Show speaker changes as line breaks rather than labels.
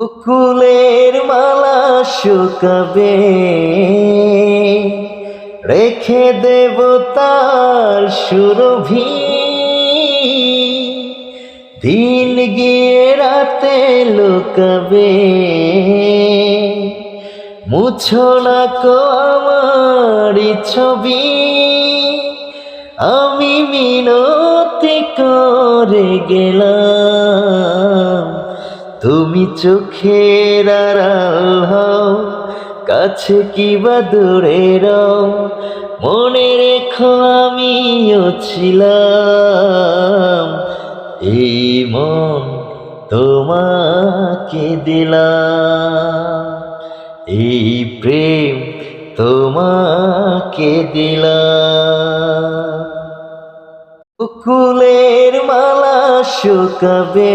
কুলের মালা শুকাবে। রেখে দেব তার সুরভি। দিন গিয়ে রাতে লুকাবে। মুছো না কো আমারই ছবি। আমি মিনতি করে গেলাম। তুমি চোখের আড়াল হও, কাছে কি বা দূরে রও, মনে রেখো আমিও ছিলাম। এই মন তোমাকে দিলাম, এই প্রেম তোমাকে দিলাম। কুলের মালা শুকাবে